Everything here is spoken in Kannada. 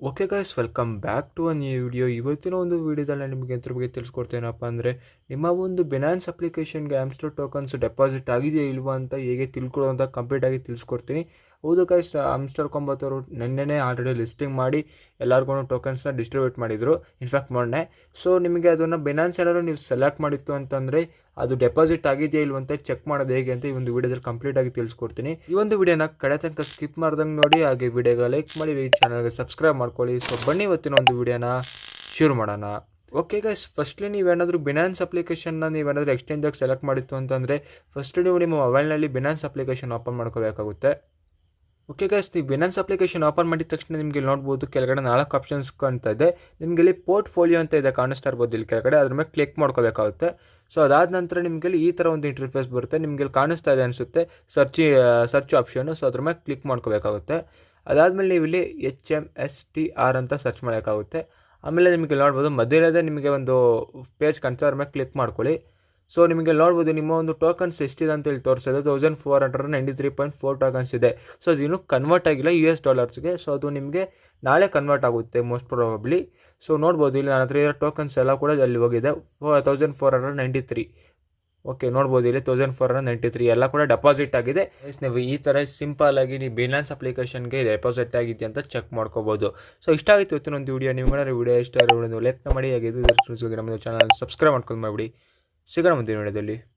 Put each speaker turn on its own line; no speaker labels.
Okay guys welcome back to a new video ಇವತ್ತಿನ ಒಂದು ವಿಡಿಯೋದಲ್ಲಿ ನಿಮಗೆ ಎಂದ್ರ ಬಗ್ಗೆ ತಿಳಿಸ್ಕೊಡ್ತೇನಪ್ಪ ಅಂದರೆ, ನಿಮ್ಮ ಒಂದು ಬಿನಾನ್ಸ್ ಅಪ್ಲಿಕೇಶನ್ಗೆ ಆಮ್ಸ್ಟರ್ ಟೋಕನ್ಸ್ ಡೆಪಾಸಿಟ್ ಆಗಿದೆಯಾ ಇಲ್ವಾ ಅಂತ ಹೇಗೆ ತಿಳ್ಕೊಳ್ಳೋಂಥ ಕಂಪ್ಲೀಟಾಗಿ ತಿಳಿಸ್ಕೊಡ್ತೀನಿ. ಹೌದು ಗೈಸ್ ಕೊಂಬತ್ತು ಕೊಂಬತ್ತವರು ನೆನ್ನೆನೇ ಆಲ್ರೆಡಿ ಲಿಸ್ಟಿಂಗ್ ಮಾಡಿ ಎಲ್ಲರಿಗೂ ಟೋಕನ್ಸ್ನ ಡಿಸ್ಟ್ರಿಬ್ಯೂಟ್ ಮಾಡಿದರು. ಇನ್ಫ್ಯಾಕ್ಟ್ ಮೊನ್ನೆ. ಸೊ ನಿಮಗೆ ಅದನ್ನು ಬಿನಾನ್ಸ್ ಏನಾದ್ರು ನೀವು ಸೆಲೆಕ್ಟ್ ಮಾಡಿತ್ತು ಅಂತಂದರೆ ಅದು ಡೆಪಾಸಿಟ್ ಆಗಿದೆಯಾ ಇಲ್ವಂತ ಚೆಕ್ ಮಾಡೋದು ಹೇಗೆ ಅಂತ ಈ ಒಂದು ವಿಡಿಯೋದಲ್ಲಿ ಕಂಪ್ಲೀಟ್ ಆಗಿ ತಿಳಿಸ್ಕೊಡ್ತೀನಿ. ಈ ಒಂದು ವಿಡಿಯೋನ ಕಡೆ ತನಕ ಸ್ಕಿಪ್ ಮಾಡ್ದಂಗೆ ನೋಡಿ, ಹಾಗೆ ವಿಡಿಯೋಗೆ ಲೈಕ್ ಮಾಡಿ, ಈ ಚಾನಲ್ಗೆ ಸಬ್ಸ್ಕ್ರೈಬ್ ಮಾಡ್ಕೊಳ್ಳಿ. ಸೊ ಬನ್ನಿ ಇವತ್ತಿನ ಒಂದು ವಿಡಿಯೋನ ಶುರು ಮಾಡೋಣ. ಓಕೆ ಗೈಸ್ ಫಸ್ಟ್ಲಿ ನೀವೇನಾದರೂ ಬಿನಾನ್ಸ್ ಅಪ್ಲಿಕೇಶನ್ನ ನೀವೇನಾದರೂ ಎಕ್ಸ್ಚೇಂಜಾಗಿ ಸೆಲೆಕ್ಟ್ ಮಾಡಿತ್ತು ಅಂತಂದರೆ ಫಸ್ಟ್ ನೀವು ನಿಮ್ಮ ಮೊಬೈಲ್ನಲ್ಲಿ ಬಿನಾನ್ಸ್ ಅಪ್ಲಿಕೇಶನ್ ಓಪನ್ ಮಾಡ್ಕೋಬೇಕಾಗುತ್ತೆ. ಓಕೆ ಗೈಸ್ ನೀವು ಬಿನಾನ್ಸ್ ಅಪ್ಲಿಕೇಶನ್ ಓಪನ್ ಮಾಡಿದ ತಕ್ಷಣ ನಿಮಗೆ ಇಲ್ಲಿ ನೋಡ್ಬೋದು, ಕೆಳಗಡೆ ನಾಲ್ಕು ಆಪ್ಷನ್ಸ್ ಕಾಣ್ತಾ ಇದೆ. ನಿಮಗೆ ಇಲ್ಲಿ ಪೋರ್ಟ್ಫೋಲಿಯೋ ಅಂತ ಇದೆ ಕಾಣಿಸ್ತಾ ಇರ್ಬೋದು ಇಲ್ಲಿ ಕೆಳಗಡೆ. ಅದ್ರ ಮೇಲೆ ಕ್ಲಿಕ್ ಮಾಡ್ಕೋಬೇಕಾಗುತ್ತೆ ಸೊ ಅದಾದ ನಂತರ ನಿಮಗೆ ಈ ಥರ ಒಂದು ಇಂಟರ್ಫೇಸ್ ಬರುತ್ತೆ. ನಿಮಗೆ ಇಲ್ಲಿ ಕಾಣಿಸ್ತಾ ಇದೆ ಅನಿಸುತ್ತೆ ಸರ್ಚಿ ಸರ್ಚ್ ಆಪ್ಷನು ಸೊ ಅದ್ರ ಮೇಲೆ ಕ್ಲಿಕ್ ಮಾಡ್ಕೋಬೇಕಾಗುತ್ತೆ ಅದಾದಮೇಲೆ ನೀವು ಇಲ್ಲಿ H M S T R ಅಂತ ಸರ್ಚ್ ಮಾಡೋಕ್ಕಾಗುತ್ತೆ ಆಮೇಲೆ ನಿಮಗೆ ನೋಡ್ಬೋದು, ಮಧ್ಯದಲ್ಲೇ ನಿಮಗೆ ಒಂದು ಪೇಜ್ ಕಾಣ್ತಾ ಅದ್ರ ಮೇಲೆ ಕ್ಲಿಕ್ ಮಾಡ್ಕೊಳ್ಳಿ. ಸೊ ನಿಮಗೆ ನೋಡ್ಬೋದು, ನಿಮ್ಮ ಒಂದು ಟೋಕನ್ಸ್ ಎಷ್ಟಿದೆ ಅಂತ ಹೇಳಿ ತೋರಿಸೋದು. Thousand four hundred ninety three point four tokens ಇದೆ. ಸೊ ಅದು ಇನ್ನೂ ಕನ್ವರ್ಟ್ ಆಗಿಲ್ಲ ಯು ಎಸ್ ಡಾಲರ್ಸ್ಗೆ ಸೊ ಅದು ನಿಮಗೆ ನಾಳೆ ಕನ್ವರ್ಟ್ ಆಗುತ್ತೆ ಮೋಸ್ಟ್ ಪ್ರಾಬಬ್ಲಿ ಸೊ ನೋಡ್ಬೋದು, ಇಲ್ಲಿ ನನ್ನ ಹತ್ರ ಇರೋ ಟೋಕನ್ಸ್ ಎಲ್ಲ ಕೂಡ ಅಲ್ಲಿ ಹೋಗಿದೆ. Four thousand four hundred ninety three okay ನೋಡ್ಬೋದು, ಇಲ್ಲಿ thousand four hundred ninety three ಎಲ್ಲ ಕೂಡ ಡೆಪಾಸಿಟ್ ಆಗಿದೆ. ನೀವು ಈ ಥರ ಸಿಂಪಲ್ ಆಗಿ ನೀವು ಬಿನಾನ್ಸ್ ಅಪ್ಲಿಕೇಶನ್ಗೆ ಡೆಪಾಸಿಟ್ ಆಗಿದೆ ಅಂತ ಚೆಕ್ ಮಾಡ್ಕೋಬೋದು. ಸೊ ಇಷ್ಟ ಆಗಿತ್ತು ಇವತ್ತಿನ ಒಂದು ವಿಡಿಯೋ ನಿಮ್ಗೆ ವಿಡಿಯೋ ಇಷ್ಟ ಆದರೆ ಲೈಕ್ ಮಾಡಿ. ಹಾಗೆ ಇದು ನಮ್ಮ ಚಾನಲ್ ಸಬ್ಸ್ಕ್ರೈಬ್ ಮಾಡ್ಕೊಂಡು ಮಾಡಿಬಿಡಿ ಸಿಗೋಣ ಮುಂದಿನ ವಿಡಿಯೋದಲ್ಲಿ.